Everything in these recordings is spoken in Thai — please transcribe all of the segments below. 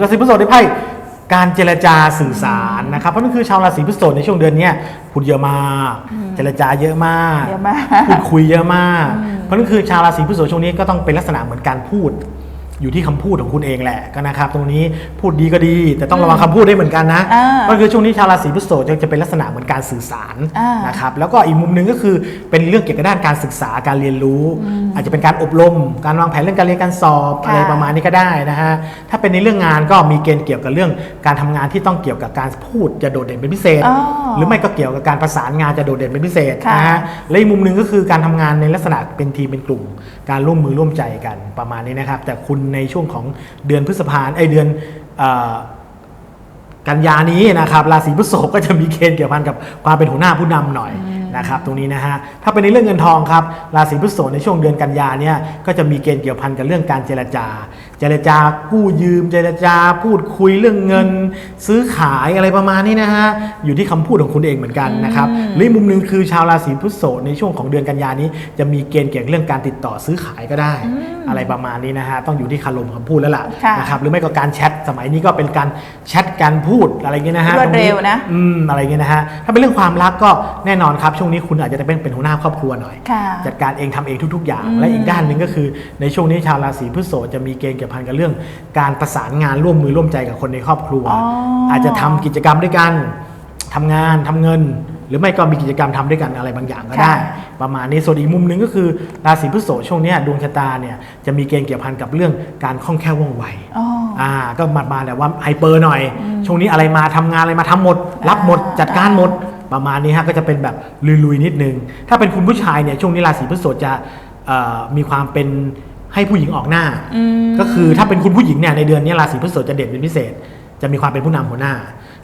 ราศีพฤษภได้ไพ่การเจรจาสื่อสารนะครับเพราะนั่นคือชาวราศีพฤษภในช่วงเดือนเนี้ยพูดเยอะมากเจรจาเยอะมากเยอะมากพูดคุยเยอะมาก เพราะนั่นคือชาวราศีพฤษภช่วงนี้ก็ต้องเป็นลักษณะเหมือนการพูด อยู่ที่คำพูดของคุณเองแหละก็นะครับ ตรงนี้พูดดีก็ดี แต่ต้องระวังคำพูดด้วยเหมือนกันนะอ่าก็คือช่วงนี้ชาวราศีพฤษภจะจะเป็นลักษณะเหมือนการสื่อสารอ่านนะครับแล้วก็อีกมุมหนึ่งก็คือเป็นเรื่องเกี่ยวกับด้านการศึกษาการเรียนรู้ อาจจะเป็นการอบรม การวางแผนเรื่องการเรียนการสอบค่ะอะไรประมาณนี้ก็ได้นะฮะถ้าเป็นในเรื่องงานก็มีเกณฑ์เกี่ยวกับเรื่องการทำงานที่ต้องเกี่ยวกับการพูดจะโดดเด่นเป็นพิเศษอ๋อหรือไม่ก็เกี่ยวกับการประสานงานจะโดดเด่นเป็นพิเศษค่ะนะฮะและอีกมุมหนึ่งก็คือการทำงานในลักษณะเป็นทีมเป็นกลุ่ม การร่วมมือร่วมใจกันประมาณนี้นะครับ แต่คุณในช่วงของเดือนพฤษภาไอเดือนอกันยานี้นะครับราศีพฤษภก็จะมีเกณฑ์เกี่ยวพันกับความเป็นหัวหน้าผู้นำหน่อย นะครับตรงนี้นะฮะถ้าเป็นในเรื่องเงินทองครับราศีพฤษภในช่วงเดือนกันยาเนี่ยก็จะมีเกณฑ์เกี่ยวพันกับเรื่องการเจรจา เจรจากู้ยืม เจรจาพูดคุยเรื่องเงิน ซื้อขายอะไรประมาณนี้นะฮะอยู่ที่คำพูดของคุณเองเหมือนกันนะครับหรืออีกมุมหนึ่งคือชาวราศีพฤษภในช่วงของเดือนกันยานี้ จะมีเกณฑ์เกี่ยวกับเรื่องการติดต่อซื้อขายก็ได้ อะไรประมาณนี้นะฮะต้องอยู่ที่คารมคำพูดแล้วล่ะค่ะนะครับหรือไม่ก็การแชทสมัยนี้ก็เป็นการแชทการพูดอะไรเงี้ยนะฮะรวดเร็วนะอืมอะไรเงี้ยนะฮะถ้าเป็นเรื่องความรักก็แน่นอนครับช่วงนี้คุณอาจจะเป็นเป็นหัวหน้าครอบครัวหน่อยค่ะจัดการเองทำเองทุก ๆ อย่างอืมและอีกด้านหนึ่งก็คือในช่วงนี้ชาวราศีพฤษภจะมีเกณฑ์เกี่ยวพันกับเรื่อง การประสานงานร่วมมือร่วมใจกับคนในครอบครัวอ๋อออาจจะทำกิจกรรมด้วยกันทำงานทำเงิน หรือไม่ก็มีกิจกรรมทำด้วยกันอะไรบางอย่างก็ได้ค่ะประมาณนี้ส่วนอีกมุมหนึ่งก็คือราศีพฤษภช่วงเนี้ยดวงชะตาเนี่ยจะมีเกณฑ์เกี่ยวพันกับเรื่องการคล่องแคล่วว่องไวอ๋ออ่าก็มามาแต่ว่าไฮเปอร์หน่อย ช่วงนี้อะไรมาทำงานอะไรมาทำหมด รับหมดอ่าจัดการหมด ประมาณนี้ฮะก็จะเป็นแบบลุยๆนิดนึง ถ้าเป็นคุณผู้ชายเนี่ยช่วงนี้ราศีพฤษภจะเอ่อมีความเป็นให้ผู้หญิงออกหน้าอืมก็คือถ้าเป็นคุณผู้หญิงเนี่ยในเดือนนี้ราศีพฤษภจะเด่นเป็นพิเศษ จะมีความเป็นผู้นำหัวหน้า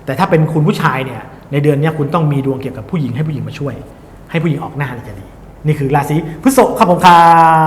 แต่ถ้าเป็นคุณผู้ชายเนี่ยในเดือนเนี้ยคุณต้องมีดวงเกี่ยวกับผู้หญิงให้ผู้หญิงมาช่วย ให้ผู้หญิงออกหน้าเนี่ยจะดี นี่คือราศีพฤษภครับผมครับ